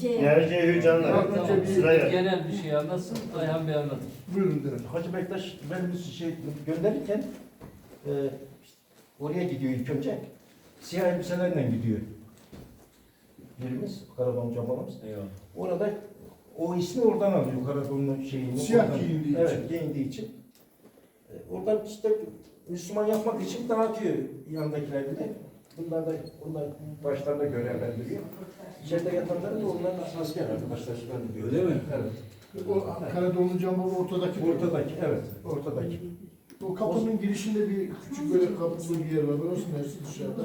Şey, Yerce Hücanlar. Önce bir Sıraya. Genel bir şey anlatsın, Ayhan Bey anlatır. Buyurun derim. Hacı Bektaş benim şey gönderirken e, oraya gidiyor ilk önce. Siyah elbiselerle gidiyor. Birimiz, Karadon babamız. Eyvallah. Orada o ismi oradan alıyor Karadon'un şeyini. Siyah oradan- giyindiği evet, için. giyindiği için. E, oradan işte Müslüman yapmak için dağıtıyor yanındakileri de. Bunlar da onlar başlarında görevlendiriyor. İçeride yatanları da onların asker arkadaşlar. diyor. Öyle mi? Evet. O Karadonlu camı ortadaki. Ortadaki, evet. Ortadaki. O kapının girişinde bir küçük böyle kapılı bir yer var. Orası neresi dışarıda?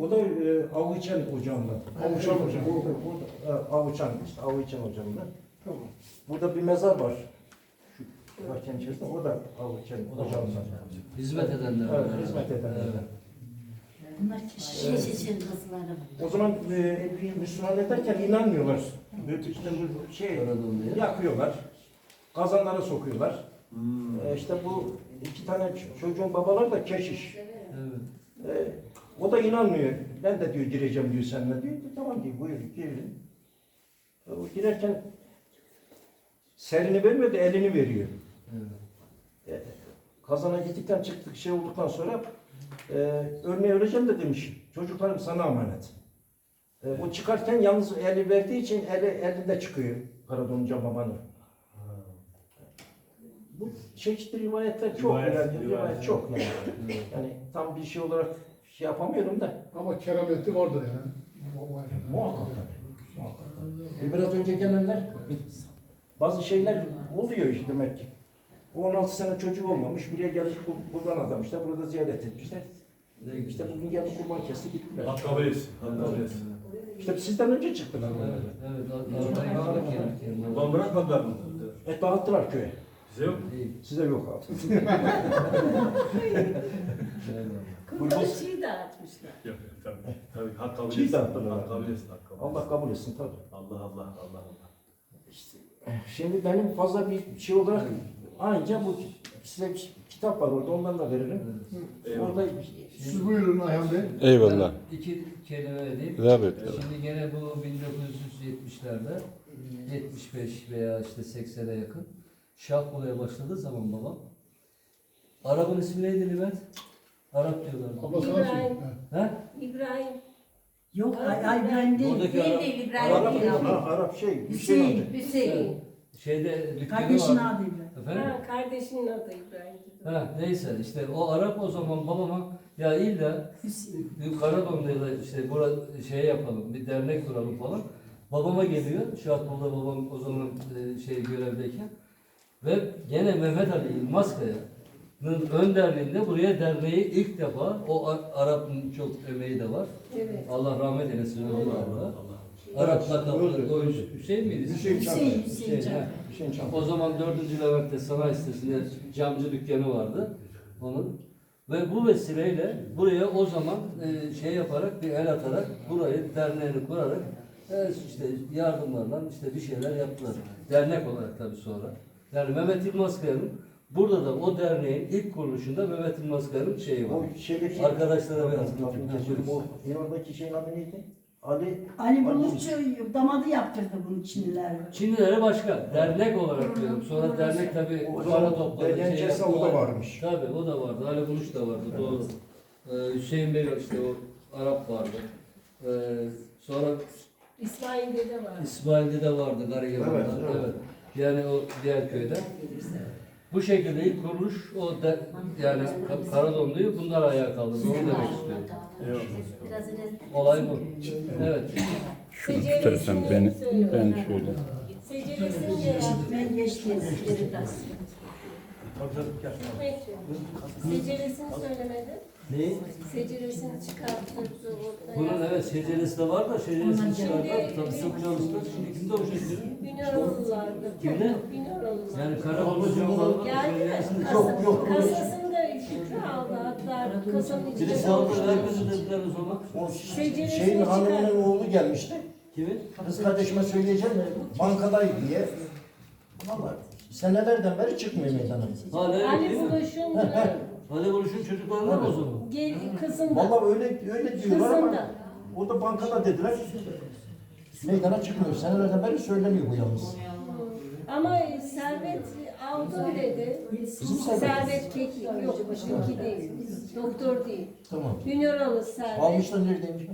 O da e, Avuçan ocağında. Avuçan Ocağı. Burada, burada, e, Avuçan işte Avuçan ocağında. Tamam. Burada bir mezar var. Şu bahçenin içerisinde. O da Avuçan ocağında. Hizmet edenler. Evet, hizmet edenler. Bunlar şişe şişe kızlarım. O zaman e, Müslüman ederken inanmıyorlar. Böyle işte bu şey yakıyorlar. Kazanlara sokuyorlar. Hmm. E, işte bu iki tane çocuğun babaları da keşiş. Evet. E, o da inanmıyor. Ben de diyor gireceğim diyor seninle diyor. Tamam diyor buyur girelim. E, o girerken serini vermiyor da elini veriyor. Evet. E, kazana gittikten çıktık şey olduktan sonra e, ölmeye öleceğim de demiş. Çocuklarım sana emanet. E, o çıkarken yalnız eli verdiği için eli elinde çıkıyor Karadonca babanın. Bu çeşitli rivayetler çok Rivayet, yani, rivayet. rivayet çok yani. yani tam bir şey olarak şey yapamıyorum da Ama kerameti vardır yani. muhakkak tabii. Muhakkak. E, biraz önce gelenler bazı şeyler oluyor işte demek ki. O 16 sene çocuk olmamış, buraya kur- kurban adamışlar, burada ziyaret etmişler. İşte bugün geldi kurban kesti gittiler. Hak kabul etsin. Kabul etsin. İşte sizden önce çıktılar. Evet, evet. Yani. Ulan bırakmadılar mı? Et dağıttılar köye. Bize yok. İyi. Size yok abi. Kurbanı çiğ dağıtmışlar. Yok tabii. Tabii hak kabul Çiğ etsin. dağıttılar Hak kabul etsin. Hak kabul. Allah kabul etsin tabii. Allah Allah Allah Allah. İşte, şimdi benim fazla bir şey olarak anca bu size kitap var orada ondan da veririm. Eyvallah. Orada Siz buyurun Ayhan Bey. Eyvallah. Ben iki kelime edeyim. Rağbet. Şimdi gene bu 1970'lerde 75 veya işte 80'e yakın şah olaya başladığı zaman babam Arap'ın ismi neydi Levent? Arap diyorlar. Söyleyeyim. He? İbrahim. Yok ay, ay ben değil. Buradaki Değil Arap- değil Arap, İbrahim değil. Arap, Arap şey, Hüseyin. Hüseyin. Şeyde dükkanı Kardeşin var. adı İbrahim. Efendim? Ha, kardeşinin adı İbrahim. Ha, neyse işte o Arap o zaman babama ya illa. Karadon'da ya da işte burada şey yapalım bir dernek kuralım falan. Babama geliyor. Şahatlı'da babam o zaman e, şey görevdeyken. Ve gene Mehmet Ali Yılmazkaya'nın önderliğinde buraya derneği ilk defa o Arap'ın çok emeği de var. Evet. Allah rahmet eylesin. Allah Allah. Allah. Arap lakaplı o Hüseyin miydi? Hüseyin Çankaya. Hüseyin. Hüseyin. Hüseyin, ha. Hüseyin Çankaya. O zaman 4. Levent'te sanayi sitesinde camcı dükkanı vardı onun. Ve bu vesileyle buraya o zaman e, şey yaparak bir el atarak burayı derneğini kurarak e, işte yardımlarla işte bir şeyler yaptılar. Dernek olarak tabii sonra. Yani Mehmet Yılmaz Kaya'nın burada da o derneğin ilk kuruluşunda Mehmet Yılmaz Kaya'nın şeyi var. O şeydeki Arkadaşlara bir Lafını kesiyorum. O oradaki şeyin adı neydi? Ali Ali Bulutçu damadı yaptırdı bunu Çinliler. Çinlilere başka. Dernek olarak diyorum. Sonra dernek tabii O para zaman topladı. şey Dedencesi yaptı. o da varmış. Tabii o da vardı. Ali Buluş da vardı. Doğru. Ee, Hüseyin Bey işte o Arap vardı. Ee, sonra İsmail'de de var. İsmail'de de vardı Garigeman'da. Evet, Evet, evet. Yani o diğer köyde. Bu şekilde ilk kuruluş o de, yani Ka- Karadonlu'yu bunlar ayağa kaldırdı. Onu demek istiyorum. Olay bu. Evet. Şunu tutarsan beni, ben şöyle. Seceresini söylemedi. Ne? Seceresini çıkarttırdı ortaya. Bunun evet seceresi de var da seceresini çıkardı. Şimdi- Tabii çok çalıştı. Şimdi kimde o şekilde? Binaroğullar'da. Kimde? Binaroğullar. Yani Karaburnu camlarında Geldi mi? seceresini Kasa, Yok, yok, öyle. kasasını da Şükrü aldı. Hatta kasanın içine Birisi aldı herkese dediler o zaman. O Seceresini şeyin çıkar. hanımının oğlu gelmişti. Kimin? Kız kardeşime söyleyeceğim bankadaydı diye. Vallahi senelerden beri çıkmıyor meydana. Hala Ali değil mi? Ali Buluş'un çocuklarına mı o zaman? gel, kızında. Vallahi öyle öyle diyorlar ama Kızında. o da bankada dediler. Meydana çıkmıyor. Senelerden beri söyleniyor bu yalnız. Ama Servet aldım dedi. Bizim Servet. Servet Kekik yok bizimki değil. Doktor değil. Tamam. Dünyoralı Servet. Almışlar neredeymiş?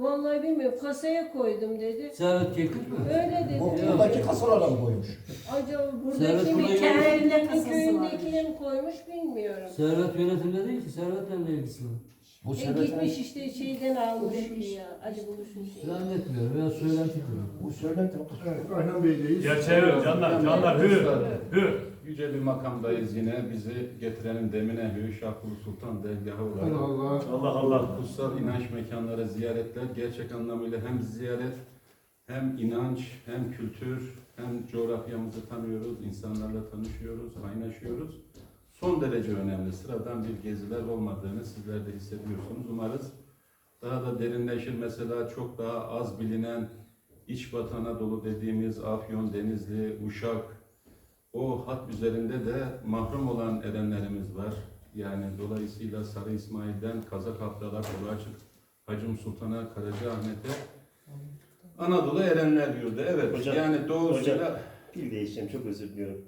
Vallahi bilmiyorum kasaya koydum dedi. Servet Keklik mi? Öyle Bu dedi. buradaki kasalara mı koymuş? Acaba Servet buradaki mi, burada yönetimde kendi kasası köyündekini mi koymuş bilmiyorum. Servet yönetimde değil ki. Servet'le ne ilgisi var? Bu E, Servet gitmiş işte şeyden almış ya. Ali Buluş'un şeyi. Zannetmiyorum. Veya söylenti kuruyor. Bu söylenti. Evet, Ayhan Bey'deyiz. Gerçeği canlar, canlar, hü, hü. Yüce bir makamdayız yine. Bizi getirenin demine hü Şahbulu Sultan dergahı olarak. Allah. Allah Allah. Kutsal inanç mekanlara ziyaretler gerçek anlamıyla hem ziyaret hem inanç hem kültür hem coğrafyamızı tanıyoruz, insanlarla tanışıyoruz, kaynaşıyoruz. Son derece önemli. Sıradan bir geziler olmadığını sizler de hissediyorsunuz. Umarız daha da derinleşir. Mesela çok daha az bilinen iç Batı Anadolu dediğimiz Afyon, Denizli, Uşak, o hat üzerinde de mahrum olan erenlerimiz var. Yani dolayısıyla Sarı İsmail'den Kazak Abdalar, Kulaçık, Hacım Sultan'a, Karacaahmet'e Anadolu Erenler Yurdu. Evet Hocam, yani doğusuyla Bir değişeceğim çok özür diliyorum.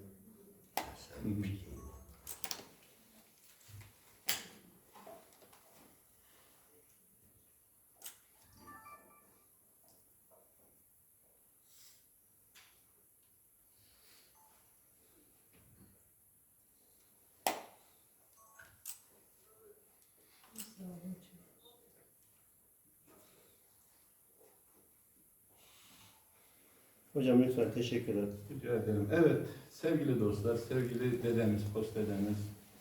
Hocam lütfen teşekkür ederim. Rica ederim. Evet, sevgili dostlar, sevgili dedemiz, post dedemiz,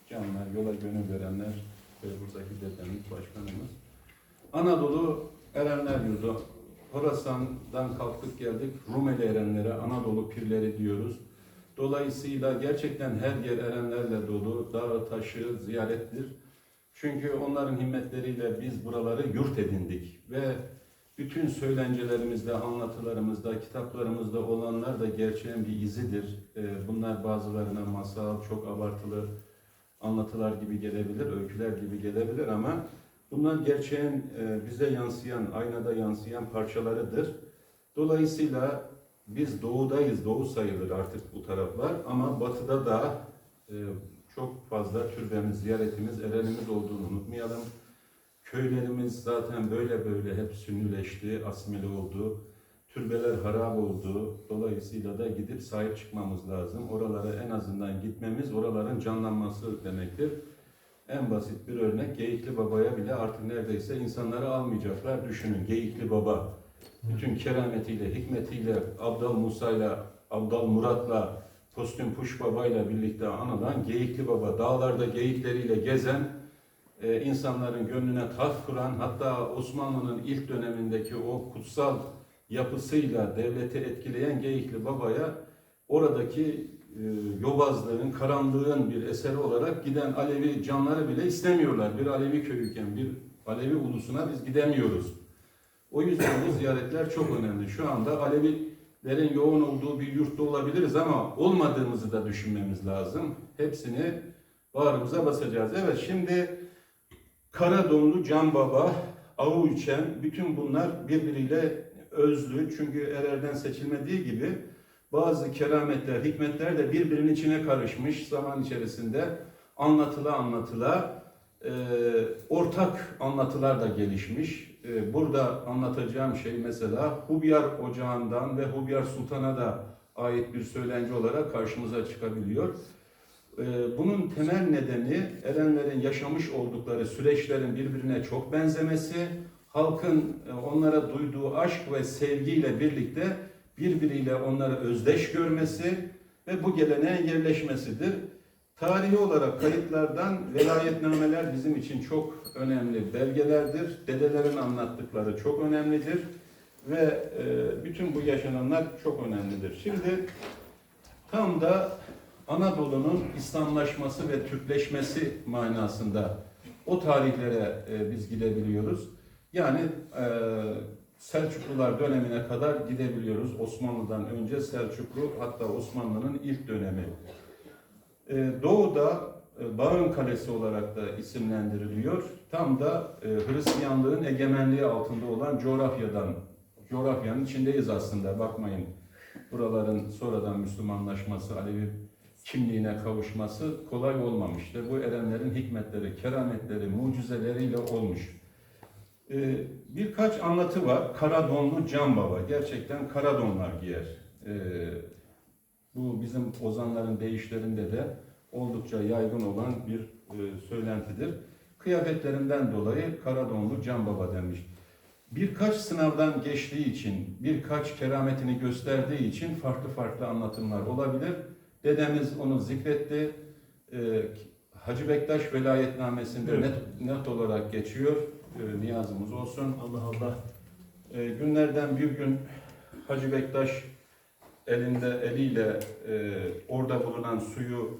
canlar, yola gönül verenler ve buradaki dedemiz, başkanımız. Anadolu Erenler Yurdu. Horasan'dan kalktık geldik, Rumeli Erenlere, Anadolu Pirleri diyoruz. Dolayısıyla gerçekten her yer erenlerle dolu, dağ taşı ziyarettir. Çünkü onların himmetleriyle biz buraları yurt edindik ve bütün söylencelerimizde, anlatılarımızda, kitaplarımızda olanlar da gerçeğin bir izidir. Ee, Bunlar bazılarına masal, çok abartılı anlatılar gibi gelebilir, öyküler gibi gelebilir ama bunlar gerçeğin e, bize yansıyan, aynada yansıyan parçalarıdır. Dolayısıyla biz doğudayız, doğu sayılır artık bu taraflar ama batıda da e, çok fazla türbemiz, ziyaretimiz, erenimiz olduğunu unutmayalım. Köylerimiz zaten böyle böyle hep sünnileşti, asimile oldu. Türbeler harap oldu. Dolayısıyla da gidip sahip çıkmamız lazım. Oralara en azından gitmemiz, oraların canlanması demektir. En basit bir örnek Geyikli Baba'ya bile artık neredeyse insanları almayacaklar. Düşünün Geyikli Baba bütün kerametiyle, hikmetiyle, Abdal Musa'yla, Abdal Murat'la, Kostüm Puş Baba'yla birlikte anılan Geyikli Baba, dağlarda geyikleriyle gezen, e, insanların gönlüne taht kuran, hatta Osmanlı'nın ilk dönemindeki o kutsal yapısıyla devleti etkileyen Geyikli Baba'ya oradaki e, karanlığın bir eseri olarak giden Alevi canları bile istemiyorlar. Bir Alevi köyüken, bir Alevi ulusuna biz gidemiyoruz. O yüzden bu ziyaretler çok önemli. Şu anda Alevilerin yoğun olduğu bir yurtta olabiliriz ama olmadığımızı da düşünmemiz lazım. Hepsini bağrımıza basacağız. Evet şimdi Karadonlu, Can Baba, Avu Üçen, bütün bunlar birbiriyle özlü. Çünkü ererden seçilmediği gibi bazı kerametler, hikmetler de birbirinin içine karışmış zaman içerisinde anlatıla anlatıla e, ortak anlatılar da gelişmiş. E, burada anlatacağım şey mesela Hubyar Ocağı'ndan ve Hubyar Sultan'a da ait bir söylenci olarak karşımıza çıkabiliyor. E, bunun temel nedeni erenlerin yaşamış oldukları süreçlerin birbirine çok benzemesi, halkın e, onlara duyduğu aşk ve sevgiyle birlikte birbiriyle onları özdeş görmesi ve bu geleneğin yerleşmesidir. Tarihi olarak kayıtlardan velayetnameler bizim için çok önemli belgelerdir. Dedelerin anlattıkları çok önemlidir ve e, bütün bu yaşananlar çok önemlidir. Şimdi tam da Anadolu'nun İslamlaşması ve Türkleşmesi manasında o tarihlere e, biz gidebiliyoruz. Yani e, Selçuklular dönemine kadar gidebiliyoruz. Osmanlı'dan önce Selçuklu hatta Osmanlı'nın ilk dönemi. E, Doğu'da e, Bağın Kalesi olarak da isimlendiriliyor. Tam da e, Hristiyanlığın egemenliği altında olan coğrafyadan coğrafyanın içindeyiz aslında. Bakmayın buraların sonradan Müslümanlaşması, Alevi kimliğine kavuşması kolay olmamıştır. Bu erenlerin hikmetleri, kerametleri, mucizeleriyle olmuş. Ee, birkaç anlatı var. Karadonlu Can Baba. Gerçekten karadonlar giyer. Ee, bu bizim ozanların deyişlerinde de oldukça yaygın olan bir e, söylentidir. Kıyafetlerinden dolayı Karadonlu Can Baba demiş. Birkaç sınavdan geçtiği için, birkaç kerametini gösterdiği için farklı farklı anlatımlar olabilir. Dedemiz onu zikretti. Ee, Hacı Bektaş velayetnamesinde Evet. net, net olarak geçiyor. Ee, niyazımız olsun. Allah Allah. Ee, günlerden bir gün Hacı Bektaş elinde eliyle e, orada bulunan suyu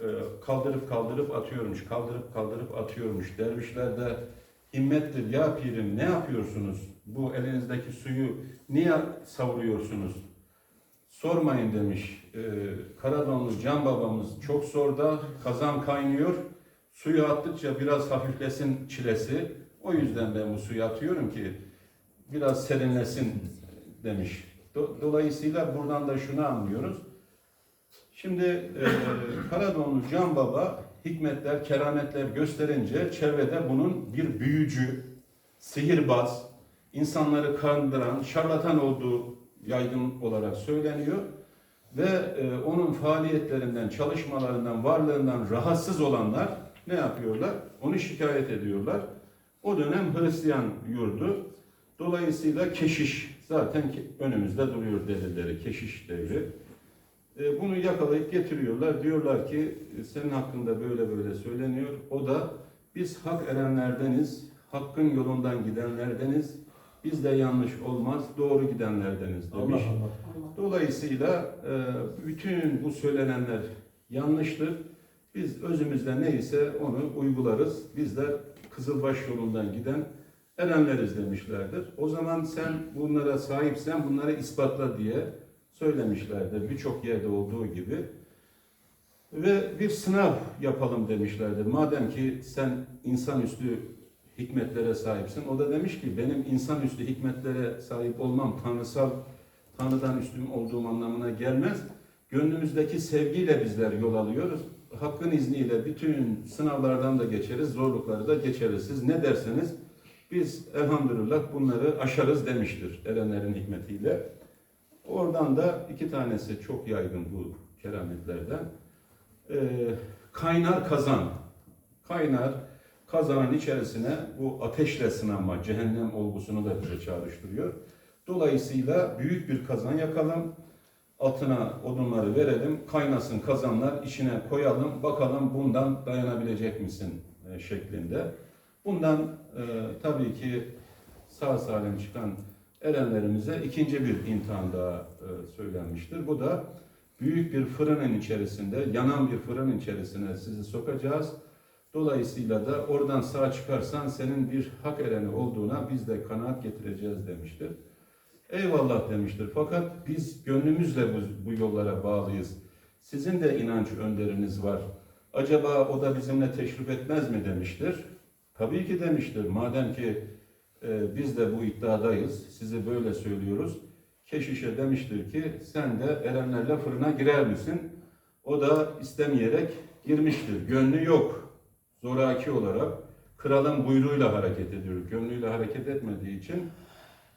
e, kaldırıp kaldırıp atıyormuş, kaldırıp kaldırıp atıyormuş. Dervişler de himmettir ya pirim ne yapıyorsunuz? Bu elinizdeki suyu niye savuruyorsunuz? Sormayın demiş. E, Karadonlu Can babamız çok zorda, kazan kaynıyor. Suyu attıkça biraz hafiflesin çilesi. O yüzden ben bu suyu atıyorum ki biraz serinlesin demiş. Do- Dolayısıyla buradan da şunu anlıyoruz. Şimdi e, Karadonlu Can Baba hikmetler, kerametler gösterince çevrede bunun bir büyücü, sihirbaz, insanları kandıran, şarlatan olduğu yaygın olarak söyleniyor. Ve e, onun faaliyetlerinden, çalışmalarından, varlığından rahatsız olanlar ne yapıyorlar? Onu şikayet ediyorlar. O dönem Hristiyan yurdu. Dolayısıyla keşiş zaten önümüzde duruyor dedeleri, keşiş devri. E, bunu yakalayıp getiriyorlar. Diyorlar ki senin hakkında böyle böyle söyleniyor. O da biz hak erenlerdeniz, hakkın yolundan gidenlerdeniz. Bizde yanlış olmaz, doğru gidenlerdeniz Allah demiş. Allah. Dolayısıyla e, bütün bu söylenenler yanlıştır. Biz özümüzde neyse onu uygularız. Bizler Kızılbaş yolundan giden erenleriz demişlerdir. O zaman sen bunlara sahipsen bunları ispatla diye söylemişlerdir. Birçok yerde olduğu gibi. Ve bir sınav yapalım demişlerdir. Madem ki sen insanüstü hikmetlere sahipsin. O da demiş ki benim insanüstü hikmetlere sahip olmam tanrısal, Tanrı'dan üstün olduğum anlamına gelmez. Gönlümüzdeki sevgiyle bizler yol alıyoruz. Hakkın izniyle bütün sınavlardan da geçeriz, zorlukları da geçeriz. Siz ne derseniz biz elhamdülillah bunları aşarız demiştir erenlerin hikmetiyle. Oradan da iki tanesi çok yaygın bu kerametlerden. Ee, kaynar kazan. Kaynar kazanın içerisine bu ateşle sınanma, cehennem olgusunu da bize çağrıştırıyor. Dolayısıyla büyük bir kazan yakalım, altına odunları verelim, kaynasın kazanlar, içine koyalım, bakalım bundan dayanabilecek misin e, şeklinde. Bundan e, tabii ki sağ salim çıkan erenlerimize ikinci bir imtihan daha e, söylenmiştir. Bu da büyük bir fırının içerisinde, yanan bir fırının içerisine sizi sokacağız. Dolayısıyla da oradan sağ çıkarsan senin bir hak ereni olduğuna biz de kanaat getireceğiz demiştir. Eyvallah demiştir. Fakat biz gönlümüzle bu, bu yollara bağlıyız. Sizin de inanç önderiniz var. Acaba o da bizimle teşrif etmez mi demiştir. Tabii ki demiştir. Madem ki e, biz de bu iddiadayız, size böyle söylüyoruz. Keşişe demiştir ki sen de erenlerle fırına girer misin? O da istemeyerek girmiştir. Gönlü yok. Zoraki olarak kralın buyruğuyla hareket ediyor. Gönlüyle hareket etmediği için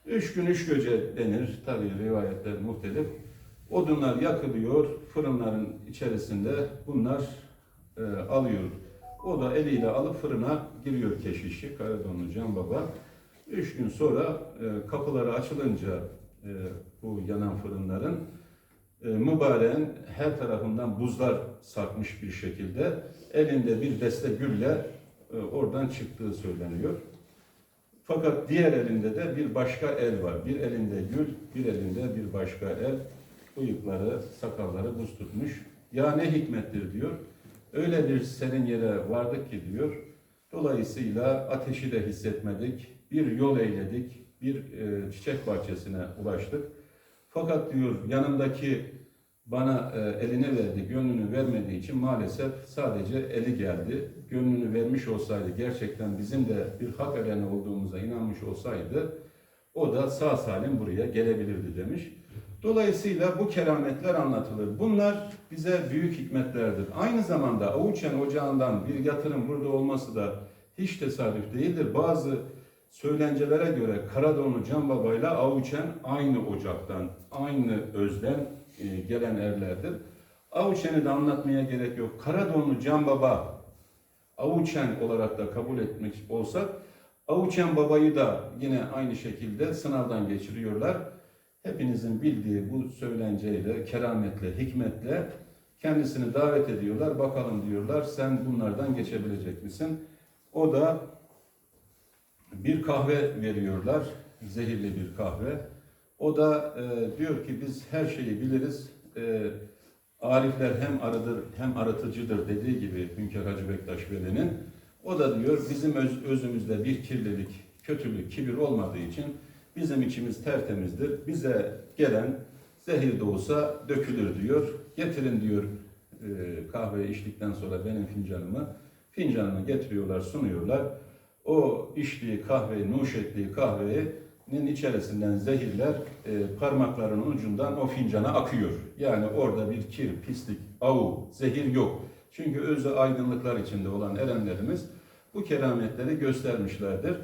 üç gün üç gece denir. Tabii rivayetler muhtelif. Odunlar yakılıyor. Fırınların içerisinde bunlar e, alıyor. O da eliyle alıp fırına giriyor keşişi. Karadonlu Can Baba. Üç gün sonra e, kapıları açılınca e, bu yanan fırınların mübareğin her tarafından buzlar sarkmış bir şekilde elinde bir deste gülle e, oradan çıktığı söyleniyor. Fakat diğer elinde de bir başka el var. Bir elinde gül, bir elinde bir başka el. Bıyıkları, sakalları buz tutmuş. Ya ne hikmettir diyor. Öyle bir serin yere vardık ki diyor. Dolayısıyla ateşi de hissetmedik. Bir yol eyledik. Bir e, çiçek bahçesine ulaştık. Fakat diyor yanımdaki bana e, elini verdi, gönlünü vermediği için maalesef sadece eli geldi. Gönlünü vermiş olsaydı, gerçekten bizim de bir hak ereni olduğumuza inanmış olsaydı, O da sağ salim buraya gelebilirdi demiş. Dolayısıyla bu kerametler anlatılır. Bunlar bize büyük hikmetlerdir. Aynı zamanda Avuçen Ocağı'ndan bir yatırım burada olması da hiç tesadüf değildir. Bazı söylencelere göre Karadonlu Can Baba ile Avuçen aynı ocaktan, aynı özden e, gelen erlerdir. Avuçen'i de anlatmaya gerek yok. Karadonlu Can Baba Avuçen olarak da kabul etmek olsak Avuçen Baba'yı da yine aynı şekilde sınavdan geçiriyorlar. Hepinizin bildiği bu söylenceyle, kerametle, hikmetle kendisini davet ediyorlar. Bakalım diyorlar sen bunlardan geçebilecek misin? O da bir kahve veriyorlar. Zehirli bir kahve. O da e, diyor ki biz her şeyi biliriz. E, Arifler hem arıdır hem aratıcıdır dediği gibi Hünkar Hacı Bektaş Veli'nin. O da diyor bizim öz, özümüzde bir kirlilik, kötülük, kibir olmadığı için bizim içimiz tertemizdir. Bize gelen zehir de olsa dökülür diyor. Getirin diyor e, kahve içtikten sonra benim fincanımı. Fincanımı getiriyorlar, sunuyorlar. O içtiği kahveyi, nuş ettiği kahvenin içerisinden zehirler e, parmaklarının ucundan o fincana akıyor. Yani orada bir kir, pislik, avu, zehir yok. Çünkü özü aydınlıklar içinde olan erenlerimiz bu kerametleri göstermişlerdir.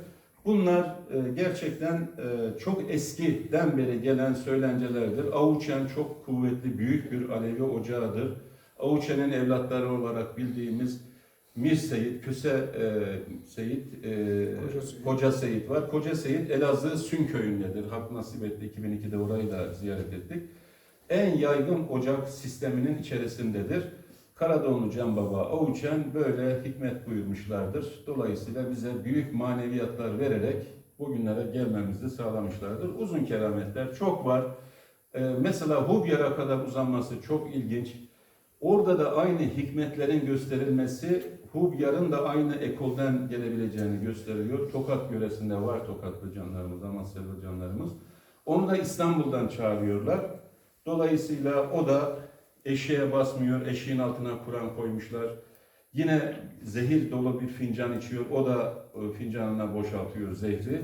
Bunlar e, gerçekten e, çok eskiden beri gelen söylencelerdir. Avuçen çok kuvvetli, büyük bir Alevi ocağıdır. Avuçen'in evlatları olarak bildiğimiz Mir Seyit, Küse e, Seyit, e, Koca Seyit. Koca Seyit var. Koca Seyit Elazığ Sün köyündedir. Hak nasip etti. 2002'de orayı da ziyaret ettik. En yaygın ocak sisteminin içerisindedir. Karadonlu Can Baba, Avuçen böyle hikmet buyurmuşlardır. Dolayısıyla bize büyük maneviyatlar vererek bugünlere gelmemizi sağlamışlardır. Uzun kerametler çok var. Ee, mesela Hubyar'a kadar uzanması çok ilginç. Orada da aynı hikmetlerin gösterilmesi Hubyar'ın da aynı ekolden gelebileceğini gösteriyor. Tokat yöresinde var Tokatlı canlarımız, Amasyalı canlarımız. Onu da İstanbul'dan çağırıyorlar. Dolayısıyla o da eşeğe basmıyor, eşeğin altına Kur'an koymuşlar. Yine zehir dolu bir fincan içiyor, o da e, fincanına boşaltıyor zehri.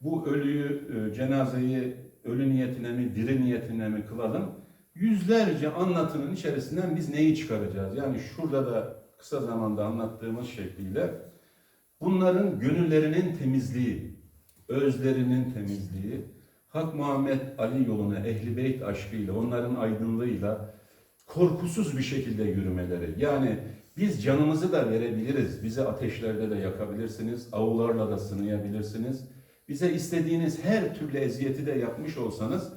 Bu ölüyü, e, cenazeyi ölü niyetine mi, diri niyetine mi kılalım? Yüzlerce anlatının içerisinden biz neyi çıkaracağız? Yani şurada da kısa zamanda anlattığımız şekliyle bunların gönüllerinin temizliği, özlerinin temizliği, Hak Muhammed Ali yoluna ehli beyt aşkıyla, onların aydınlığıyla korkusuz bir şekilde yürümeleri. Yani biz canımızı da verebiliriz. Bizi ateşlerde de yakabilirsiniz. Avlarla da sınayabilirsiniz. Bize istediğiniz her türlü eziyeti de yapmış olsanız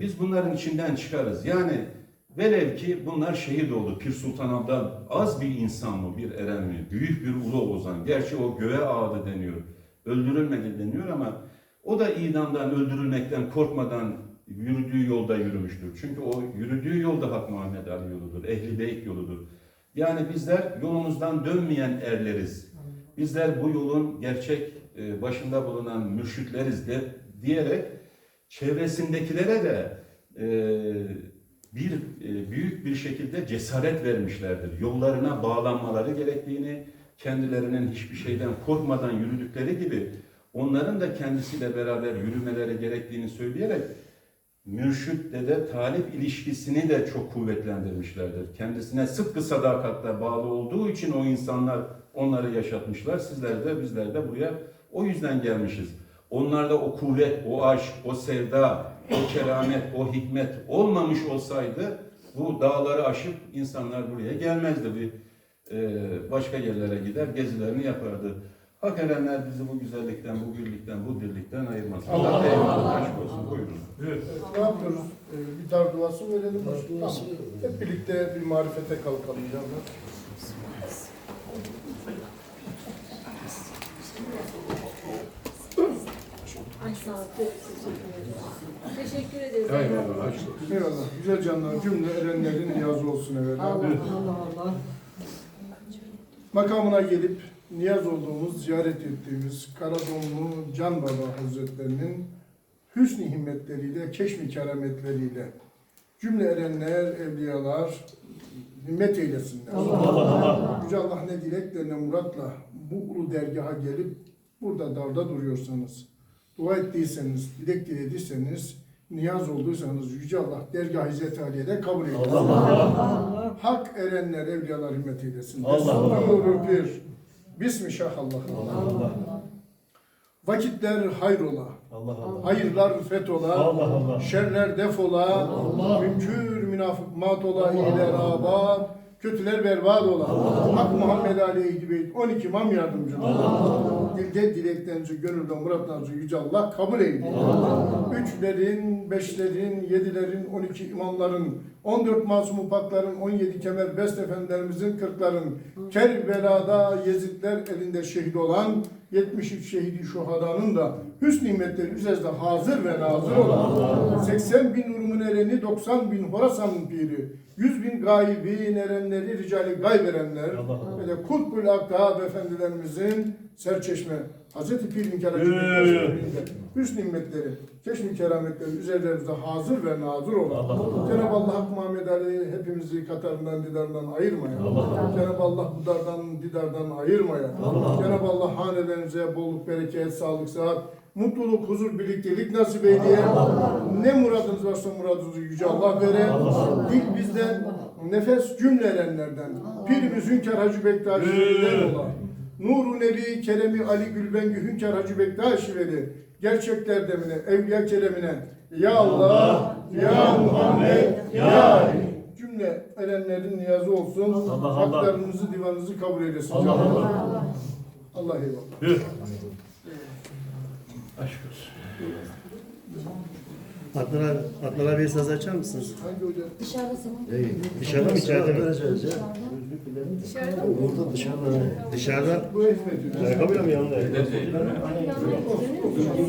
biz bunların içinden çıkarız. Yani velev ki bunlar şehit oldu. Pir Sultan Abdal az bir insan mı, bir eren mi? Büyük bir ulu ozan. Gerçi o göğe ağdı deniyor. Öldürülmedi deniyor ama o da idamdan, öldürülmekten korkmadan yürüdüğü yolda yürümüştür. Çünkü o yürüdüğü yolda Hak Muhammed Ali yoludur, Ehli Beyt yoludur. Yani bizler yolumuzdan dönmeyen erleriz. Bizler bu yolun gerçek e, başında bulunan mürşitleriz de diyerek çevresindekilere de e, bir e, büyük bir şekilde cesaret vermişlerdir. Yollarına bağlanmaları gerektiğini, kendilerinin hiçbir şeyden korkmadan yürüdükleri gibi onların da kendisiyle beraber yürümeleri gerektiğini söyleyerek mürşit dede talip ilişkisini de çok kuvvetlendirmişlerdir. Kendisine sıkı sadakatle bağlı olduğu için o insanlar onları yaşatmışlar. Sizler de bizler de buraya o yüzden gelmişiz. Onlarda o kuvvet, o aşk, o sevda, o keramet, o hikmet olmamış olsaydı bu dağları aşıp insanlar buraya gelmezdi. Bir e, başka yerlere gider, gezilerini yapardı. Hak erenler bizi bu güzellikten, bu birlikten, bu dirlikten ayırmasın. Allah Allah Allah. Aşk olsun. Buyurun. Hü. Ne yapıyoruz? Ee, bir dar duası verelim. Tamam. Hep birlikte bir marifete kalkalım canlar. Ay sağ ol. Teşekkür ederiz. Eyvallah. Eyvallah. Güzel canlar. Cümle erenlerin niyazı olsun evvela. Allah Allah Allah. Makamına gelip niyaz olduğumuz, ziyaret ettiğimiz Karadonlu Can Baba Hazretlerinin hüsnü himmetleriyle, keşmi kerametleriyle cümle erenler, evliyalar himmet eylesinler. Yüce Allah ne dilekle ne muratla bu ulu dergaha gelip burada darda duruyorsanız dua ettiyseniz, dilek dilediyseniz, niyaz olduysanız Yüce Allah dergah İzzet Aliye'de kabul eylesin. Hak erenler, evliyalar himmet eylesin. Allah. Nurul Pir. Bismillah Allah. Vakitler hayrola. Allah Allah. Hayırlar fethola. Allah Allah. Şerler defola. Münkür münafık mat ola. iyiler abad. Kötüler berbat ola. Hak Muhammed Aleyhi Beyt 12 imam yardımcı. Dilde dileklerinizi, gönülden muratlarınızı Yüce Allah kabul eylesin. Üçlerin, beşlerin, yedilerin, 12 imamların, 14 masum pakların, 17 kemer best efendilerimizin, kırkların, Kerbela'da Yezidler elinde şehit olan 73 şehidi şuhadanın da hüsn nimetleri üzerinde hazır ve nazır olan 80 bin ereni, 90 bin Horasan piri, 100 bin gaybin erenleri, ricali gayb erenler de Kutbul Aktab efendilerimizin serçeşme Hazreti Pir'in keracı hüsn nimetleri, çeşmi kerametleri üzerlerimizde hazır ve nazır olan Cenab-ı Allah Hakkı Muhammed Ali hepimizi katarından didarından ayırmaya. Cenab-ı Allah bu dardan didardan ayırmaya. Cenab-ı Allah hanelerinize bolluk, bereket, sağlık, sıhhat, mutluluk, huzur, birliktelik nasip eyleye. Ne muradınız varsa muradınızı Yüce Allah vere. Dil bizden, nefes cümle erenlerden. Pirimiz Hünkar Hacı Bektaşi'den ola. Nuru Nebi Keremi Ali Gülbengi Hünkar Hacı Bektaşi veri. Gerçekler demine, evliya kelamine. Ya Allah, Ya Muhammed, Ya Ali. Cümle erenlerin niyazı olsun. Allah Allah. Haklarınızı, divanınızı kabul eylesin. Allah Allah. Allah eyvallah. Aşk olsun. Adnan abi, Adnan abiye saz açar mısınız? Hangi hoca? Dışarıda mı içeride mi? Dışarıda Dışarıda. Bu hizmet hocam. Ayakkabıyla mı yanında? Edeceğim.